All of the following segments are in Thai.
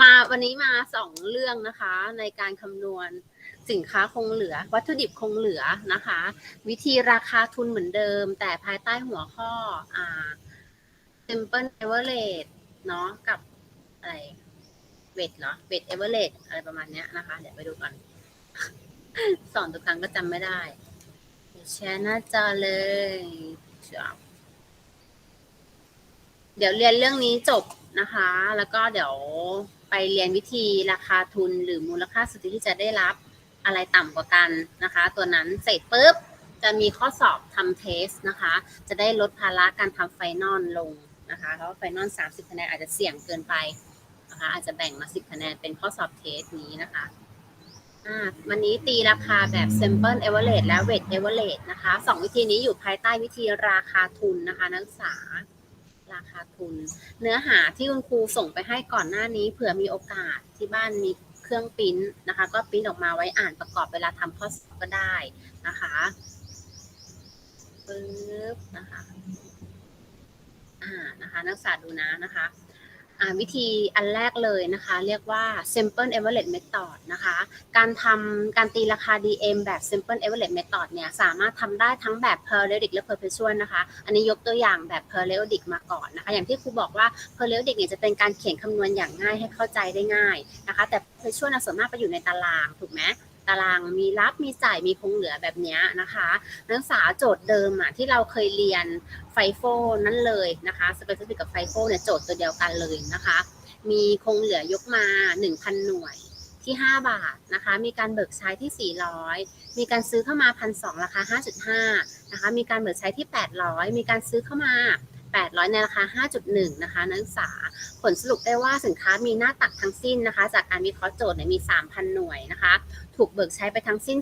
มาวันนี้มาสองเรื่องนะคะ ในการคำนวณสินค้าคงเหลือ วัตถุดิบคงเหลือนะคะ วิธีราคาทุนเหมือนเดิม แต่ภายใต้หัวข้ออ่า simple average เนาะกับอะไรเวทเหรอเวท average อะไรประมาณเนี้ยนะคะ เดี๋ยวไปดูก่อน สอนทุกครั้งก็จำไม่ได้เดี๋ยวแชร์หน้าจอเลยเดี๋ยวเรียนเรื่องนี้จบ นะคะ แล้วก็เดี๋ยวไปเรียนวิธีราคาทุนหรือมูลค่าสุทธิที่จะได้รับอะไรต่ำกว่ากันนะคะ ตัวนั้นเสร็จปุ๊บจะมีข้อสอบทำเทสนะคะ จะได้ลดภาระการทำไฟนอลลงนะคะเพราะไฟนอล30คะแนนอาจจะเสี่ยงเกินไปนะคะ อาจจะแบ่งมา 10คะแนนเป็นข้อสอบเทสนี้นะคะวันนี้ตีราคาแบบ simple average และ weight average นะคะสองวิธีนี้อยู่ภายใต้วิธีราคาทุนนะคะนักศึกษา ราคาทุน เนื้อหาที่คุณครูส่งไปให้ก่อนหน้านี้ เผื่อมีโอกาสที่บ้านมีเครื่องปริ้นนะคะ ก็ปริ้นออกมาไว้อ่านประกอบเวลาทำข้อสอบก็ได้นะคะปึ๊บนะคะอ่านะคะ นักศึกษาดูนะนะคะ วิธีอันแรกเลยนะคะ เรียกว่า simple average method นะคะ การทำการตีราคา DM แบบ simple average method เนี่ยสามารถทำได้ทั้งแบบ periodic และ perpetual นะคะ อันนี้ยกตัวอย่างแบบ periodic มาก่อนนะคะ อย่างที่ครูบอกว่า periodic เนี่ยจะเป็นการเขียนคำนวณอย่างง่ายให้เข้าใจได้ง่ายนะคะ แต่ perpetual นะส่วนมากไปอยู่ในตารางถูกไหม ตารางมีรับมีจ่ายมีคงเหลือแบบนี้นะคะนักศึกษาโจทย์เดิมอะที่เราเคยเรียนไฟโฟนั่นเลยนะคะสเปซิฟิกกับไฟโฟเนี่ยโจทย์ตัวเดียวกันเลยนะคะ มีคงเหลือยกมา 1,000 หน่วยที่ 5 บาทนะคะ มีการเบิกใช้ที่ 400 มีการซื้อเข้ามา 1,200ราคา5.5นะคะ มีการเบิกใช้ที่ 800 มีการซื้อเข้ามา 800 ในราคา 5.1 นะคะ นักศึกษา ผลสรุปได้ว่าสินค้ามีหน้าตักทั้งสิ้นนะคะ จากการวิเคราะห์โจทย์เนี่ยมี 3,000 หน่วยนะคะ ถูกเบิกใช้ไปทั้งสิ้น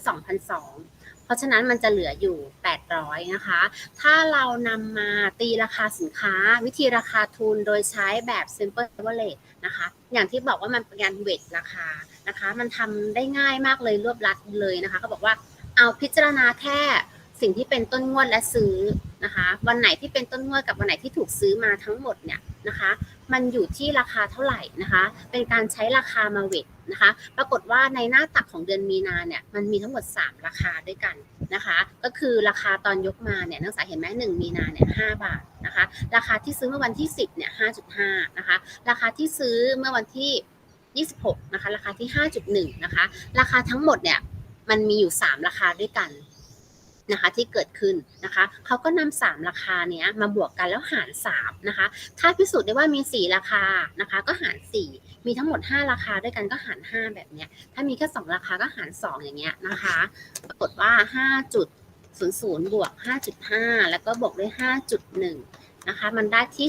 2,200เพราะฉะนั้นมันจะเหลืออยู่ 800 นะคะ ถ้าเรานำมาตีราคาสินค้า วิธีราคาทุนโดยใช้แบบ simple average นะคะ อย่างที่บอกว่ามันเป็นการเวทราคานะคะ มันทำได้ง่ายมากเลยรวบรัดเลยนะคะเขาบอกว่าเอาพิจารณาแค่ สิ่งที่เป็นต้นงวดและซื้อนะคะ วันไหนที่เป็นต้นงวดกับวันไหนที่ถูกซื้อมาทั้งหมดเนี่ยนะคะ มันอยู่ที่ราคาเท่าไหร่นะคะ เป็นการใช้ราคามาเวทนะคะ ปรากฏว่าในหน้าตักของเดือนมีนาเนี่ยมันมีทั้งหมด 3 ราคาด้วยกันนะคะ ก็คือราคาตอนยกมาเนี่ยนักศึกษาเห็นไหมหนึ่งมีนาเนี่ยห้าบาทนะคะ ราคาที่ซื้อเมื่อวันที่ 10เนี่ย5.5นะคะ ราคาที่ซื้อเมื่อวันที่26นะคะ ราคาที่ 5.1 นะคะ ราคาทั้งหมดเนี่ย มันมีอยู่ 3 ราคาด้วยกัน นะคะที่เกิดขึ้นนะคะเขาก็นำสามราคาเนี้ยมาบวกกันแล้วหารสามนะคะถ้าพิสูจน์ได้ว่ามีสี่ราคานะคะก็หารสี่มีทั้งหมดห้าราคาด้วยกันก็หารห้าแบบเนี้ยถ้ามีแค่สองราคาก็หารสองอย่างเงี้ยนะคะปรากฏว่าห้าจุดศูนย์ศูนย์บวกห้าจุดห้าแล้วก็บวกด้วยห้าจุดหนึ่งนะคะมันได้ที่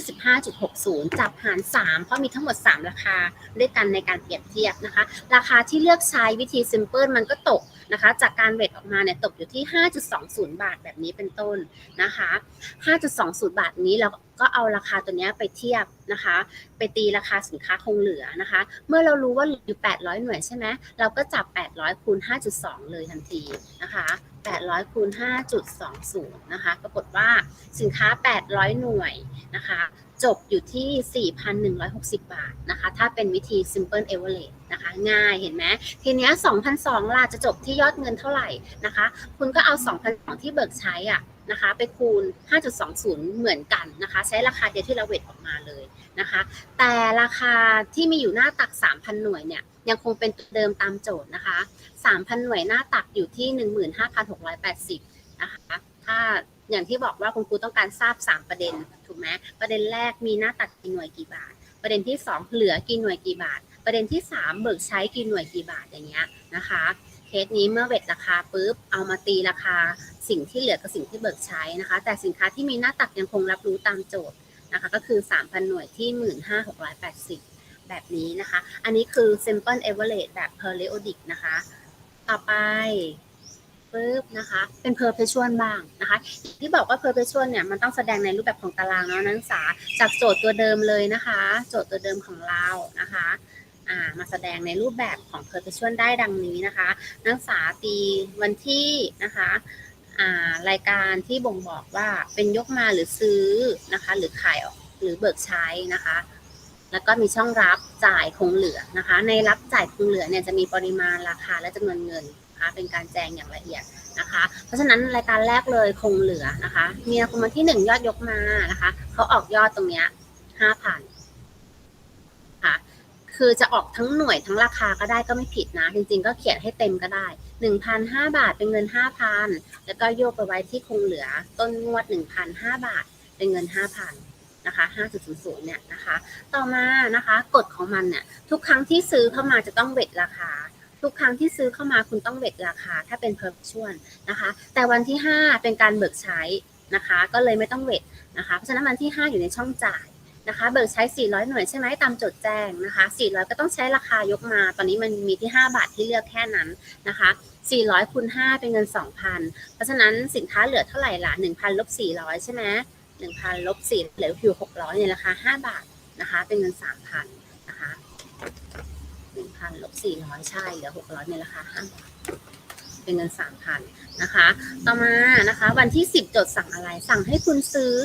15.60 จับหาร 3 เพราะมีทั้งหมด 3 ราคาด้วยกันในการเปรียบเทียบนะคะ ราคาที่เลือกใช้วิธี simple มันก็ตก นะคะ จากการเวทออกมาเนี่ยตกอยู่ที่ 5.20 บาทแบบนี้เป็นต้นนะคะ 5.20 บาทนี้เราก็เอาราคาตัวนี้ไปเทียบนะคะ ไปตีราคาสินค้าคงเหลือนะคะ เมื่อเรารู้ว่าอยู่ 800 หน่วยใช่ไหมเราก็จับ 800คูณ5.2 เลยทันทีนะคะ 800คูณ5.20นะคะปรากฏว่าสินค้า 800 หน่วยนะคะจบอยู่ที่ 4,160 บาทนะคะ ถ้าเป็นวิธี simple average นะคะ ง่ายเห็นไหมทีเนี้ย2,200ล่ะจะจบที่ยอดเงินเท่าไหร่นะคะ คุณก็เอา2,200ที่เบิกใช้อะนะคะ ไปคูณ 5.20 เหมือนกันนะคะ ใช้ราคาเดียวที่เราเวทออกมาเลยนะคะ แต่ราคาที่มีอยู่หน้าตัก 3,000 หน่วยเนี่ยยังคงเป็นตัวเดิมตามโจทย์นะคะ 3,000 หน่วยหน้าตักอยู่ที่ 15,680 นะคะ ถ้าอย่างที่บอกว่าคุณครูต้องการทราบ 3 ประเด็น ถูกไหมประเด็นแรกมีหน้าตักกี่หน่วยกี่บาท ประเด็นที่ 2 เหลือกี่หน่วยกี่บาท ประเด็นที่ 3 เบิกใช้กี่หน่วยกี่บาทอย่างเงี้ยนะคะเคสนี้เมื่อเวทราคาปุ๊บเอามาตีราคาสิ่งที่เหลือกับสิ่งที่เบิกใช้นะคะ แต่สินค้าที่มีหน้าตักยังคงรับรู้ตามโจทย์นะคะ ก็คือ 3,000 หน่วยที่ 15,680 แบบนี้นะคะ อันนี้คือ simple average แบบ periodic นะคะ ต่อไปปึ๊บนะคะ เป็น perpetual บ้างนะคะ ที่บอกว่า perpetual เนี่ย มันต้องแสดงในรูปแบบของตารางเนาะนักศึกษา จากโจทย์ตัวเดิมเลยนะคะ โจทย์ตัวเดิมของเรานะคะมาแสดงในรูปแบบของ perpetual ได้ดังนี้นะคะ นักศึกษาตีวันที่นะคะารายการที่บ่งบอกว่าเป็นยกมาหรือซื้อนะคะ หรือขายออกหรือเบิกใช้นะคะ แล้วก็มีช่องรับจ่ายคงเหลือนะคะ ในรับจ่ายคงเหลือเนี่ยจะมีปริมาณราคาและจำนวนเงินนะคะเป็นการแจ้งอย่างละเอียดนะคะ เพราะฉะนั้นรายการแรกเลยคงเหลือนะคะมีนาคมวันที่หนึ่งยอดยกมานะคะเขาออกยอดตรงเนี้ยห้าพันค่ะคือจะออกทั้งหน่วยทั้งราคาก็ได้ก็ไม่ผิดนะ จริงๆ ก็เขียนให้เต็มก็ได้หนึ่งพันห้าบาทเป็นเงินห้าพันแล้วก็โยกไปไว้ที่คงเหลือต้นงวดหนึ่งพันห้าบาทเป็นเงินห้าพัน นะคะห้าจุดศูนย์เนี่ยนะคะ ต่อมานะคะกฎของมันเนี่ยทุกครั้งที่ซื้อเข้ามาจะต้องเวทราคา ทุกครั้งที่ซื้อเข้ามาคุณต้องเวทราคา ถ้าเป็นเพอร์ชวลนะคะ แต่วันที่ 5 เป็นการเบิกใช้นะคะ ก็เลยไม่ต้องเวทนะคะ เพราะฉะนั้นวันที่ 5 อยู่ในช่องจ่ายนะคะ เบิกใช้ 400 หน่วยใช่ไหมตามจดแจ้งนะคะ 400 ก็ต้องใช้ราคายกมา ตอนนี้มันมีที่ 5 บาทที่เลือกแค่นั้นนะคะ 400คูณ5เป็นเงิน 2,000 เพราะฉะนั้นสินค้าเหลือเท่าไหร่ล่ะ1,000ลบ400 ใช่ไหม 1,000ลบ4เหลืออยู่600ในราคา 5 บาทนะคะ เป็นเงิน 3,000นะคะ1,000ลบ400ใช่เหลือ600ในราคา 5 บาท เป็นเงิน 3,000นะคะ ต่อมานะคะ วันที่ 10จดสั่งอะไร สั่งให้คุณซื้อ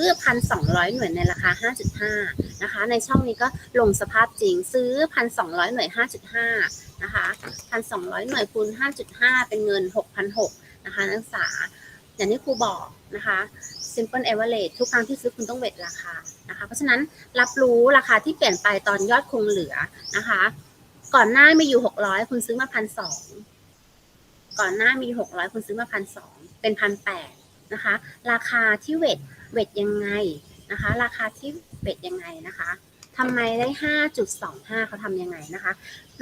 1,200 หน่วยในราคา 5.5นะคะ ในช่องนี้ก็ลงสภาพจริงซื้อ 1,200 หน่วย 5.5นะคะ1,200 หน่วยคูณ5.5 เป็นเงิน 6,600นะคะนักศึกษา อย่างที่ครูบอกนะคะ simple average ทุกครั้งที่ซื้อคุณต้องเวทราคานะคะ เพราะฉะนั้นรับรู้ราคาที่เปลี่ยนไปตอนยอดคงเหลือนะคะ ก่อนหน้ามีอยู่600คุณซื้อมา1,200ก่อนหน้ามีหกร้อยคุณซื้อมาพันสองเป็นพันแปดนะคะ ราคาที่เวทเวทยังไงนะคะ ราคาที่เวทยังไงนะคะทำไมได้ห้าจุดสองห้าเขาทำยังไงนะคะ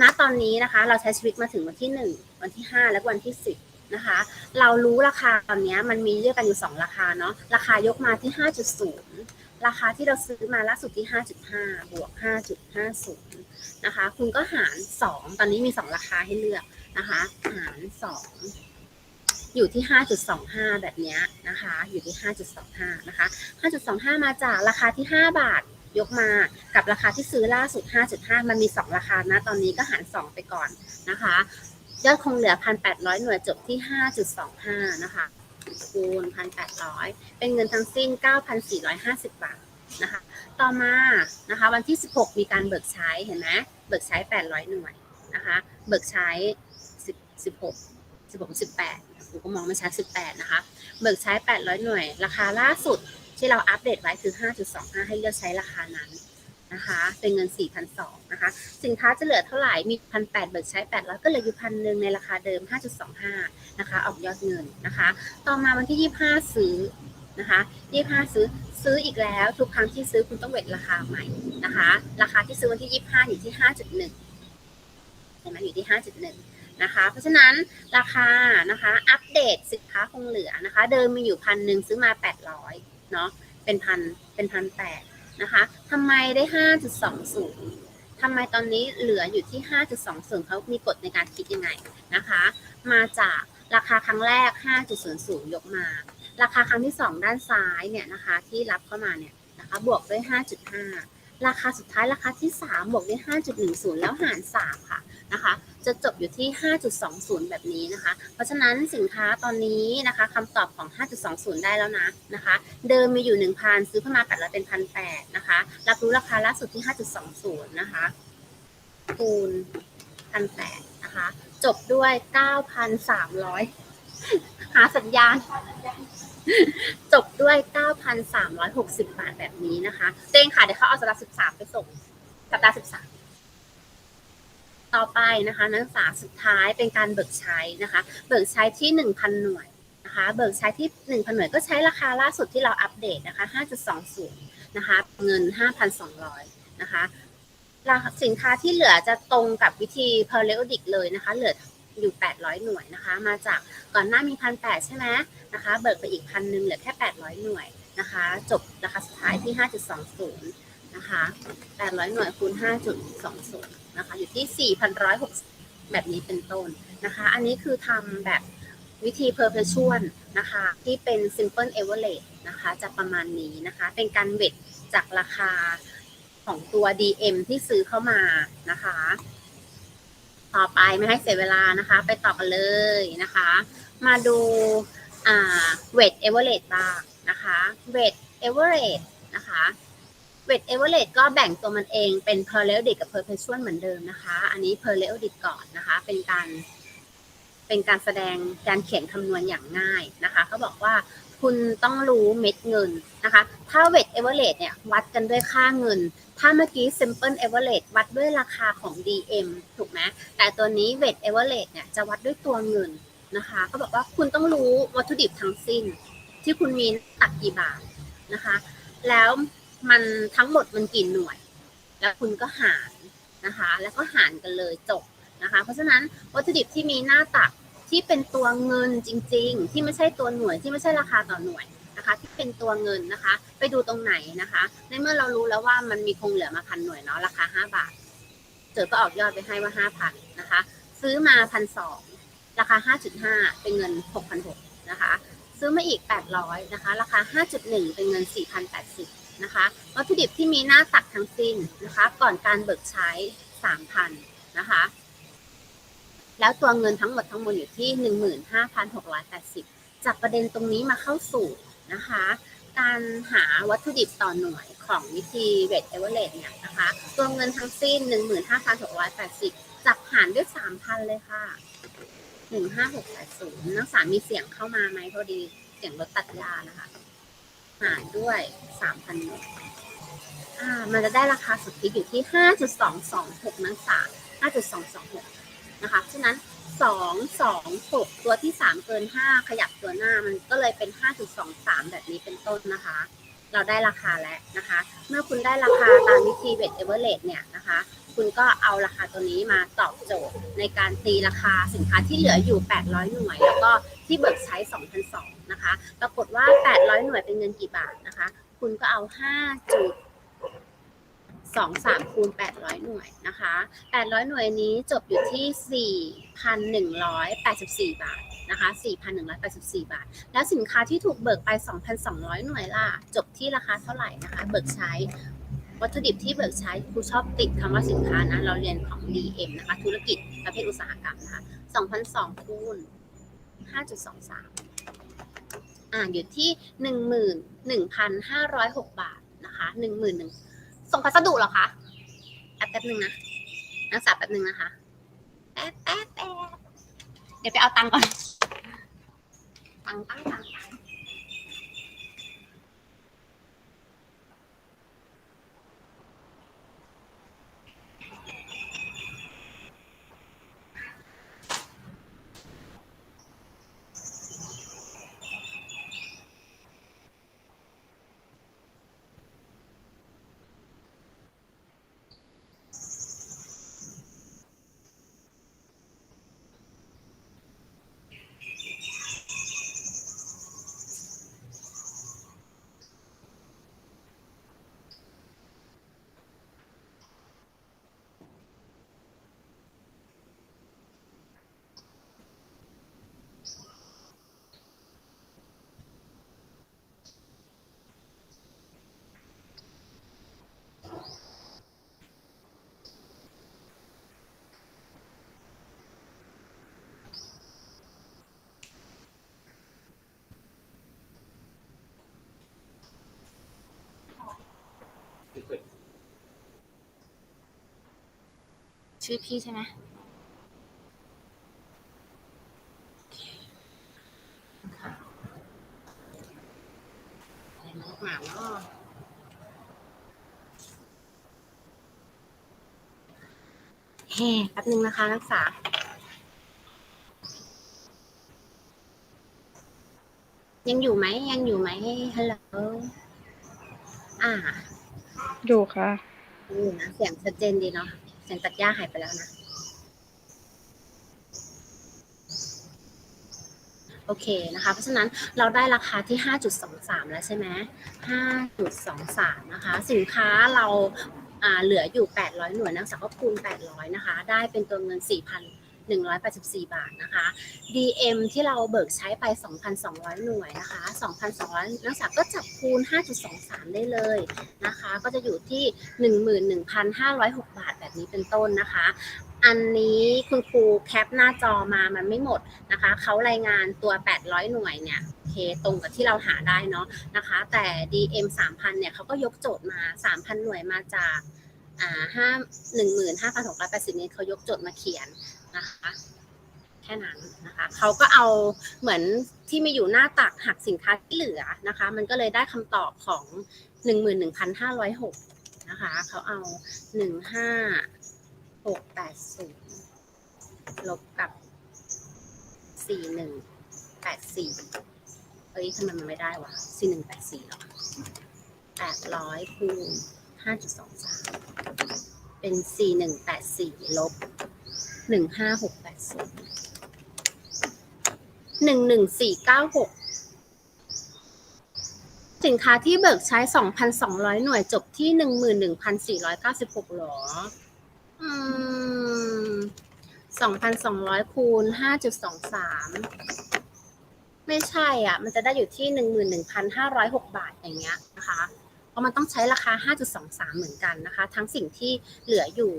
ณ ตอนนี้นะคะ เราใช้ชีวิตมาถึงวันที่หนึ่งวันที่ห้าและวันที่สิบ นะคะ เรารู้ราคาตอนนี้มันมีเรียกกันอยู่สองราคาเนาะราคายกมาที่ห้าจุดศูนย์ราคาที่เราซื้อมาล่าสุดที่ห้าจุดห้าบวกห้าจุดห้าศูนย์นะคะ คุณก็หารสองตอนนี้มีสองราคาให้เลือกนะคะ หารสองอยู่ที่ 5.25 แบบนี้นะคะ อยู่ที่ 5.25 นะคะ 5.25 มาจากราคาที่ 5 บาทยกมากับราคาที่ซื้อล่าสุด 5.5 มันมี 2 ราคานะ ตอนนี้ก็หาร 2 ไปก่อนนะคะ ยอดคงเหลือ 1,800 หน่วยจบที่ 5.25 นะคะ คูณ 1,800 เป็นเงินทั้งสิ้น 9,450 บาทนะคะ ต่อมานะคะ วันที่ 16 มีการเบิกใช้เห็นไหมเบิกใช้ 800 หน่วยนะคะ เบิกใช้สิบสิบหกสิบหกสิบแปดผมก็มองไม่ชัดสิบแปดนะคะ เบิกใช้แปดร้อยหน่วย ราคาล่าสุดที่เราอัปเดตไว้คือห้าจุดสองห้าให้เลือกใช้ราคานั้น นะคะเป็นเงินสี่พันะคะสินค้าจะเหลือเท่าไหร่มีพันแปดเบิกใช้แปดร้อยก็เหลืออยู่พันหนึ่งในราคาเดิมห้าจุดสองห้านะคะออกยอดเงินนะคะ ต่อมาวันที่ยี่ห้าซื้อนะคะยี่ห้าซื้อซื้ออีกแล้วทุกครั้งที่ซื้อคุณต้องเวทราคาใหม่นะคะ ราคาที่ซื้อวันที่ยี่ห้าอยู่ที่ห้าจุดหนึ่งเห็นไหมอยู่ที่ 5.1นะคะ เพราะฉะนั้นราคานะคะอัปเดตสินค้าคงเหลือนะคะ เดิมมีอยู่พันหนึ่งซื้อมา 800เนาะเป็นพันเป็นพันแปด นะคะทำไมได้ 5.20ทำไมตอนนี้เหลืออยู่ที่ 5.20เขามีกฎในการคิดยังไงนะคะ มาจากราคาครั้งแรก 5.00 ยกมา ราคาครั้งที่ 2 ด้านซ้ายเนี่ยนะคะที่รับเข้ามาเนี่ยนะคะบวกด้วย 5.5 ราคาสุดท้ายราคาที่ 3 บวกด้วย 5.10 แล้วหาร 3 ค่ะนะคะ จะจบอยู่ที่ 5.20 แบบนี้นะคะ เพราะฉะนั้นสินค้าตอนนี้นะคะคำตอบของ 5.20 ได้แล้วนะนะคะ เดิมมีอยู่ 1,000 ซื้อเข้ามา800เป็น 1,800 นะคะ รับรู้ราคาล่าสุดที่ 5.20 นะคะคูณ1,800 นะคะ จบด้วย 9,300 หาสัญญาณจบด้วย 9,360 บาทแบบนี้นะคะ เต้งค่ะ เดี๋ยวเขาเอาสัปดาห์13 ไปส่ง สัปดาห์13 ต่อไปนะคะนักศึกษาสุดท้ายเป็นการเบิกใช้นะคะ เบิกใช้ที่ 1,000 หน่วยนะคะ เบิกใช้ที่ 1,000 หน่วยก็ใช้ราคาล่าสุดที่เราอัปเดตนะคะ 5.20 นะคะ เงิน 5,200 นะคะราคาสินค้าที่เหลือจะตรงกับวิธี periodic เลยนะคะ เหลืออยู่ 800 หน่วยนะคะ มาจากก่อนหน้ามี 1,800 ใช่ไหมนะคะ เบิกไปอีกพันหนึ่งเหลือแค่ 800 หน่วยนะคะ จบราคาสุดท้ายที่ 5.20 นะคะ 800 หน่วยคูณ 5.20 นะคะอยู่ที่ 4,160 แบบนี้เป็นต้นนะคะ อันนี้คือทำแบบวิธี perpetual นะคะที่เป็น simple average นะคะจะประมาณนี้นะคะเป็นการเวทจากราคาของตัว DM ที่ซื้อเข้ามานะคะ ต่อไปไม่ให้เสียเวลานะคะ ไปต่อกันเลยนะคะ มาดูอ่า weight average บ้างนะคะ weight average นะคะ เวทเอเวอเรก็แบ่งตัวมันเองเป็น periodic กับ perpetual เหมือนเดิมนะคะ อันนี้ periodic ก่อนนะคะ เป็นการเป็นการแสดงการเขียนคำนวณอย่างง่ายนะคะเขาบอกว่าคุณต้องรู้เม็ดเงินนะคะ ถ้าเวทเอเวอเรเนี่ยวัดกันด้วยค่าเงิน ถ้าเมื่อกี้ simple average วัดด้วยราคาของ DM ถูกไหมแต่ตัวนี้ weight average เนี่ยจะวัดด้วยตัวเงินนะคะเขาบอกว่าคุณต้องรู้วัตถุดิบทั้งสิ้น ที่คุณมีตักกี่บาทนะคะ แล้ว มันทั้งหมดมันกี่หน่วย แล้วคุณก็หารนะคะ แล้วก็หารกันเลยจบนะคะ เพราะฉะนั้นวัตถุดิบที่มีหน้าตักที่เป็นตัวเงินจริง ๆ ที่ไม่ใช่ตัวหน่วยที่ไม่ใช่ราคาต่อหน่วยนะคะที่เป็นตัวเงินนะคะ ไปดูตรงไหนนะคะ ในเมื่อเรารู้แล้วว่ามันมีคงเหลือมาพันหน่วยเนาะราคา 5 บาท เจอก็ออกยอดไปให้ว่า 5,000นะคะ ซื้อมาพันสองราคา 5.5 เป็นเงิน 6,600นะคะ ซื้อมาอีก 800นะคะ ราคา 5.1 เป็นเงิน 4,080 นะคะวัตถุดิบที่มีหน้าตักทั้งสิ้นนะคะ ก่อนการเบิกใช้3,000นะคะ แล้วตัวเงินทั้งหมดทั้งมวลอยู่ที่15,680จากประเด็นตรงนี้มาเข้าสู่นะคะ การหาวัตถุดิบต่อหน่วยของวิธีเวทเอเวอเรเนี่ยนะคะ ตัวเงินทั้งสิ้น 15,680จับหารด้วย 3,000 เลยค่ะ 15680นักศึกษามีเสียงเข้ามาไหมพอดี เสียงรถตัดยานะคะ หารด้วย3,000หน่วยอ่า มันจะได้ราคาสุทธิอยู่ที่5.226นักศึกษา5.226นะคะ ฉะนั้น2 2 6ตัวที่3เกิน5ขยับตัวหน้ามันก็เลยเป็น5.23แบบนี้เป็นต้นนะคะ เราได้ราคาแล้วนะคะ เมื่อคุณได้ราคาตามวิธีเวทเอเวอร์เรเนี่ยนะคะ คุณก็เอาราคาตัวนี้มาตอบโจทย์ในการตีราคาสินค้าที่เหลืออยู่ 800 หน่วย แล้วก็ที่เบิกใช้ 2,200นะคะ ปรากฏว่า 800 หน่วยเป็นเงินกี่บาทนะคะ คุณก็เอา 5 จุดสองสามคูณแปดร้อยหน่วยนะคะแปดร้อยหน่วยนี้จบอยู่ที่สี่พันหนึ่งร้อยแปดสิบสี่บาทนะคะสี่พันหนึ่งร้อยแปดสิบสี่บาท แล้วสินค้าที่ถูกเบิกไปสองพันสองร้อยหน่วยล่ะจบที่ราคาเท่าไหร่นะคะ เบิกใช้ วัตถุดิบที่เบิกใช้ครูชอบติดคำว่าสินค้านะ เราเรียนของ DM นะคะ ธุรกิจประเภทอุตสาหกรรมนะคะสองพันสองคูณห้าจุดสองสามอ่าอยู่ที่หนึ่งหมื่นหนึ่งพันห้าร้อยหกบาทนะคะหนึ่งหมื่นหนึ่งส่งพัสดุเหรอคะแป๊บแป๊บนึงนะนักศึกษาแป๊บนึงนะคะแป๊บแป๊บแป๊บเดี๋ยวไปเอาตังก่อน ตังตังตัง ชื่อพี่ใช่ไหมอะไรมาหนาเนาะเฮ้แป๊บนึงนะคะนักศึกษายังอยู่ไหมยังอยู่ไหมฮัลโหลอ่า ดูค่ะ อยู่นะเสียงชัดเจนดีเนาะ เสียงตัดหญ้าหายไปแล้วนะ โอเคนะคะ เพราะฉะนั้นเราได้ราคาที่ 5.23 แล้วใช่ไหม5.23 นะคะ สินค้าเราเหลืออยู่ 800 หน่วยนักศึกษาก็คูณ 800 นะคะ ได้เป็นตัวเงิน 184 บาทนะคะ DM ที่เราเบิกใช้ไป 2,200 หน่วยนะคะ 2,200 นักศึกษาก็จับคูณ 5.23 ได้เลยนะคะ ก็จะอยู่ที่ 11,506 บาทแบบนี้เป็นต้นนะคะ อันนี้คุณครูแคปหน้าจอมามันไม่หมดนะคะ เขารายงานตัว 800 หน่วยเนี่ยเคตรงกับที่เราหาได้เนาะนะคะ แต่ DM 3,000 เนี่ยเขาก็ยกโจทย์มา 3,000 หน่วยมาจากอ่าห้าหนึ่งหมื่นห้าพันหกร้อยแปดสิบนี้เขายกโจทย์มาเขียน นะคะแค่นั้นนะคะเขาก็เอาเหมือนที่มีอยู่หน้าตักหักสินค้าที่เหลือนะคะ มันก็เลยได้คำตอบของหนึ่งหมื่นหนึ่งพันห้าร้อยหกนะคะเขาเอาหนึ่งห้าหกแปดศูนย์ลบกับสี่หนึ่งแปดสี่เอ้ยทำไมมันไม่ได้วะสี่หนึ่งแปดสี่หรอแปดร้อยคูณห้าจุดสองสามเป็นสี่หนึ่งแปดสี่ลบ หนึ่งห้าหกแปดศูนย์หนึ่งหนึ่งสี่เก้าหกสินค้าที่เบิกใช้สองพันสองร้อยหน่วยจบที่หนึ่งหมื่นหนึ่งพันสี่ร้อยเก้าสิบหกหรอ อืมสองพันสองร้อยคูณห้าจุดสองสามไม่ใช่อะ มันจะได้อยู่ที่หนึ่งหมื่นหนึ่งพันห้าร้อยหกบาทอย่างเงี้ยนะคะ เพราะมันต้องใช้ราคาห้าจุดสองสามเหมือนกันนะคะ ทั้งสิ่งที่เหลืออยู่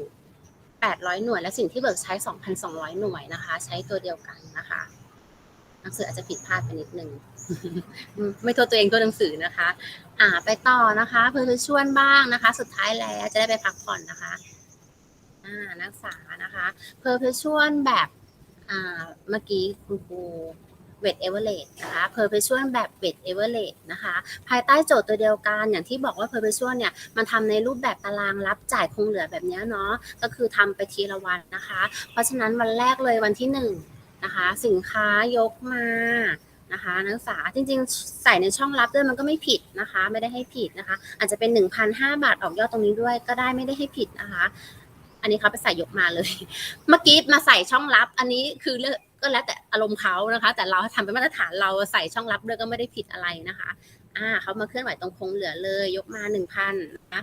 แปดร้อยหน่วย และสิ่งที่เบิกใช้สองพันสองร้อยหน่วยนะคะ ใช้ตัวเดียวกันนะคะหนังสืออาจจะผิดพลาดไปนิดนึงไม่โทษตัวเองตัวหนังสือนะคะ อ่า ไปต่อนะคะเพื่อชวนบ้างนะคะ สุดท้ายแล้วจะได้ไปพักผ่อนนะคะ อ่านักศึกษานะคะเพอร์เพชวลแบบ อ่า เมื่อกี้คุณครู เวทเอเวอเรสนะคะเพอร์เพชวลแบบเวทเอเวอเรสนะคะภายใต้โจทย์ตัวเดียวกัน อย่างที่บอกว่าเพอร์เพชวลเนี่ยมันทำในรูปแบบตารางรับจ่ายคงเหลือแบบนี้เนาะก็คือทำไปทีละวันนะคะ เพราะฉะนั้นวันแรกเลยวันที่หนึ่งนะคะสินค้ายกมานะคะนักศึกษาจริงๆ ใส่ในช่องรับด้วยมันก็ไม่ผิดนะคะ ไม่ได้ให้ผิดนะคะ อาจจะเป็น1,005บาทออกยอดตรงนี้ด้วยก็ได้ไม่ได้ให้ผิดนะคะ อันนี้เขาไปใส่ยกมาเลย เมื่อกี้มาใส่ช่องรับ อันนี้คือเลือก ก็แล้วแต่อารมณ์เขานะคะ แต่เราทำเป็นมาตรฐานเราใส่ช่องรับด้วยก็ไม่ได้ผิดอะไรนะคะอ่าเขามาเคลื่อนไหวตรงคงเหลือเลย ยกมา 1,000นะคะ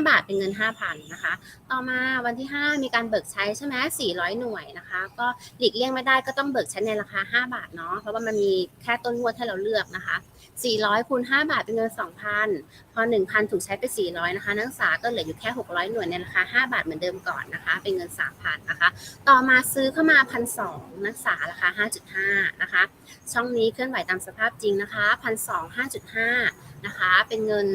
5บาทเป็นเงิน 5,000นะคะ ต่อมาวันที่ 5 มีการเบิกใช้ใช่ไหม400 หน่วยนะคะ ก็หลีกเลี่ยงไม่ได้ก็ต้องเบิกใช้ในราคา 5 บาทเนาะเพราะว่ามันมีแค่ต้นงวดให้เราเลือกนะคะ 400คูณ5บาทเป็นเงิน 2,000 พอ 1,000 ถูกใช้ไป 400 นะคะ นักศึกษาก็เหลืออยู่แค่ 600 หน่วยในราคา 5 บาทเหมือนเดิมก่อนนะคะ เป็นเงิน 3,000 นะคะ ต่อมาซื้อเข้ามา 1,200 นักศึกษาราคา 5.5 นะคะ ช่องนี้เคลื่อนไหวตามสภาพจริงนะคะ 1,200 5.5 นะคะ เป็นเงิน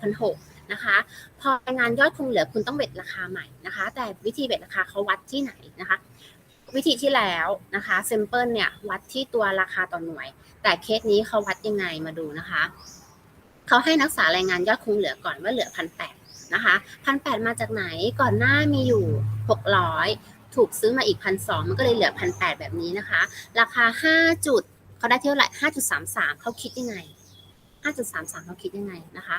6,600นะคะ พอรายงานยอดคงเหลือคุณต้องเบ็ดราคาใหม่นะคะ แต่วิธีเบ็ดราคาเขาวัดที่ไหนนะคะ วิธีที่แล้วนะคะเซมเปิลเนี่ยวัดที่ตัวราคาต่อหน่วย แต่เคสนี้เขาวัดยังไงมาดูนะคะเขาให้นักศึกษารายงานยอดคงเหลือก่อนว่าเหลือพันแปดนะคะพันแปดมาจากไหนก่อนหน้ามีอยู่หกร้อยถูกซื้อมาอีกพันสองมันก็เลยเหลือพันแปดแบบนี้นะคะ ราคาห้าจุดเขาได้เท่าไหร่ห้าจุดสามสามเขาคิดยังไงห้าจุดสามสามเขาคิดยังไงนะคะ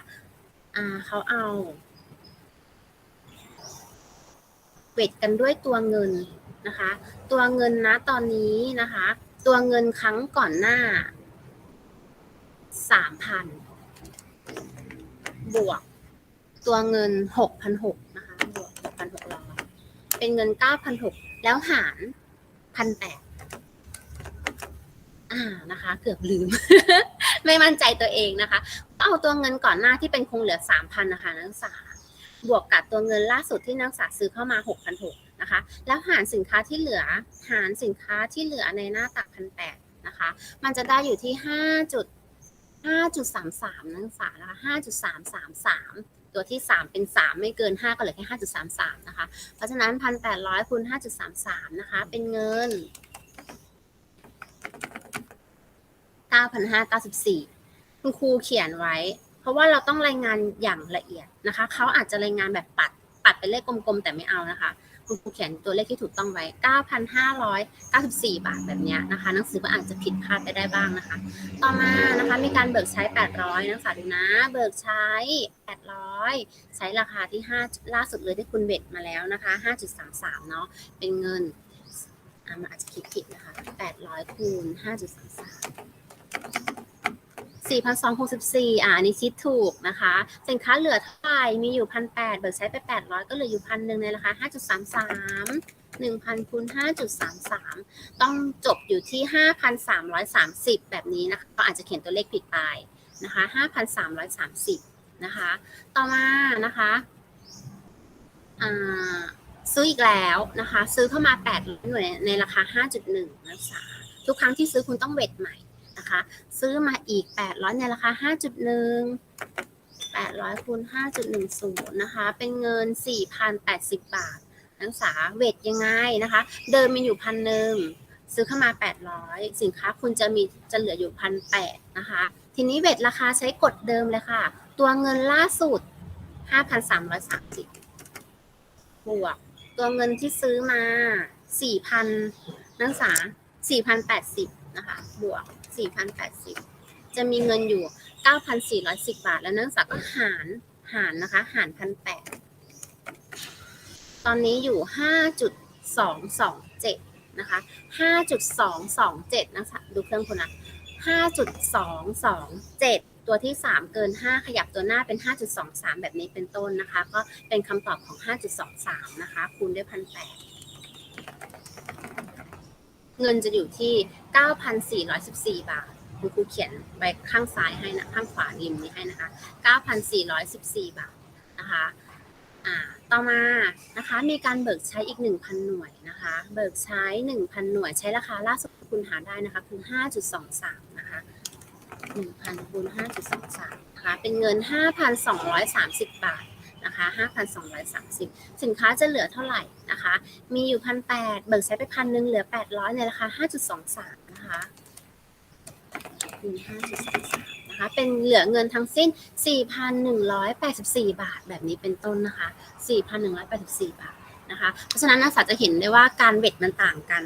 อ่าเขาเอาเวทกันด้วยตัวเงิน นะคะ ตัวเงินนะตอนนี้นะคะ ตัวเงินครั้งก่อนหน้าสามพันบวก ตัวเงินหกพันหกนะคะบวกหกพันหกร้อยเป็นเงินเก้าพันหกแล้วหารพันแปดอ่านะคะ เกือบลืม ไม่มั่นใจตัวเองนะคะ เอาตัวเงินก่อนหน้าที่เป็นคงเหลือสามพันนะคะนักศึกษาบวกกับตัวเงินล่าสุดที่นักศึกษาซื้อเข้ามาหกพันหก นะคะ แล้วหารสินค้าที่เหลือหารสินค้าที่เหลือในหน้าตักพันแปดนะคะ มันจะได้อยู่ที่ห้าจุดห้าจุดสามสามนักศึกษานะคะห้าจุดสามสามสามตัวที่สามเป็นสามไม่เกินห้าก็เหลือแค่ห้าจุดสามสามนะคะ เพราะฉะนั้นพันแปดร้อยคูณห้าจุดสามสามนะคะ เป็นเงินเก้าพันห้าเก้าสิบสี่คุณครูเขียนไว้ เพราะว่าเราต้องรายงานอย่างละเอียดนะคะ เขาอาจจะรายงานแบบปัดปัดเป็นเลขกลมๆแต่ไม่เอานะคะ คุณครูเขียนตัวเลขที่ถูกต้องไว้ 9,594 บาทแบบนี้นะคะ หนังสือก็อาจจะผิดพลาดไปได้บ้างนะคะ ต่อมานะคะมีการเบิกใช้ 800 นักศึกษาดูนะ เบิกใช้ 800 ใช้ราคาที่ 5 ล่าสุดเลยที่คุณเบ็ดมาแล้วนะคะ 5.33 เนาะ เป็นเงินอะมันอาจจะคิดผิดนะคะ 800 คูณ 5.33 4,264อ่าอันนี้คิดถูกนะคะ สินค้าเหลือเท่าไหร่ มีอยู่พันแปดเบิกใช้ไป 800 ก็เหลืออยู่พันหนึ่งในราคา5.33 1,000คูณ5.33 ต้องจบอยู่ที่ 5,330 แบบนี้นะคะก็อาจจะเขียนตัวเลขผิดไปนะคะ5,330 นะคะ ต่อมานะคะอ่าซื้ออีกแล้วนะคะ ซื้อเข้ามา8หน่วยในราคา 5.1นักศึกษาทุกครั้งที่ซื้อคุณต้องเวทใหม่ นะคะ ซื้อมาอีก 800 ในราคา 5.1 800คูณ5.10 นะคะ เป็นเงิน 4,080 บาท นักศึกษาเวทยังไงนะคะ เดิมมีอยู่พันหนึ่งซื้อเข้ามา 800 สินค้าคุณจะมีจะเหลืออยู่พันแนะคะ ทีนี้เวทราคาใช้กฎเดิมเลยค่ะ ตัวเงินล่าสุด 5,330 บวก ตัวเงินที่ซื้อมา 4,000 นักศึกษา4,080 นะคะ บวก 4,080 จะมีเงินอยู่ 9,410 บาท แล้วนักศึกษาก็หารหารนะคะ หาร 1,800 ตอนนี้อยู่ 5.227 นะคะ 5.227นักศึกษาดูเครื่องคุณนะ5.227 ตัวที่ 3 เกิน 5 ขยับตัวหน้าเป็น 5.23 แบบนี้เป็นต้นนะคะ ก็เป็นคำตอบของ 5.23 นะคะ คูณด้วยพันแปด เงินจะอยู่ที่ 9,414 บาท คุณครูเขียนไว้ข้างซ้ายให้นะข้างขวาริมนี้ให้นะคะ 9,414 บาทนะคะอ่าต่อมานะคะมีการเบิกใช้อีก 1,000 หน่วยนะคะ เบิกใช้ 1,000 หน่วยใช้ราคาล่าสุดคุณหาได้นะคะคือ 5.23 นะคะ 1,000คูณ5.23นะคะเป็นเงิน 5,230 บาท นะคะ5,230 สินค้าจะเหลือเท่าไหร่นะคะ มีอยู่1,800เบิกใช้ไปพันหนึ่งเหลือ 800 ในราคา 5.23 นะคะคูณ5.23นะคะ เป็นเหลือเงินทั้งสิ้น 4,184 บาท แบบนี้เป็นต้นนะคะ 4,184 บาทนะคะ เพราะฉะนั้นนักศึกษาจะเห็นได้ว่าการเวทมันต่างกัน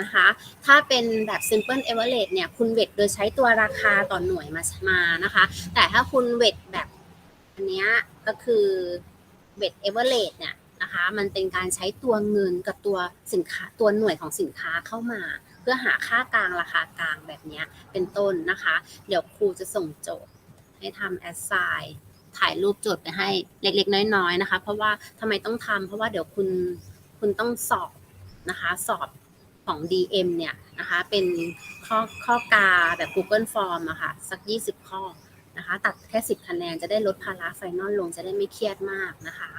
นะคะ ถ้าเป็นแบบ simple average เนี่ย คุณเวทโดยใช้ตัวราคาต่อหน่วยมามานะคะ แต่ถ้าคุณเวทแบบ อันนี้ก็คือเวท average เนี่ยนะคะมันเป็นการใช้ตัวเงินกับตัวสินค้าตัวหน่วยของสินค้าเข้ามา เพื่อหาค่ากลางราคากลางแบบนี้เป็นต้นนะคะ เดี๋ยวครูจะส่งโจทย์ให้ทำ assign ถ่ายรูปโจทย์ไปให้เล็กๆ น้อยๆนะคะ เพราะว่าทำไมต้องทำเพราะว่าเดี๋ยวคุณคุณต้องสอบนะคะสอบของ DM เนี่ยนะคะเป็นข้อข้อกาแบบ Google Form อะค่ะสัก 20 ข้อ นะคะ ตัดแค่ 10 คะแนนจะได้ลดภาระไฟนอลลงจะได้ไม่เครียดมากนะคะ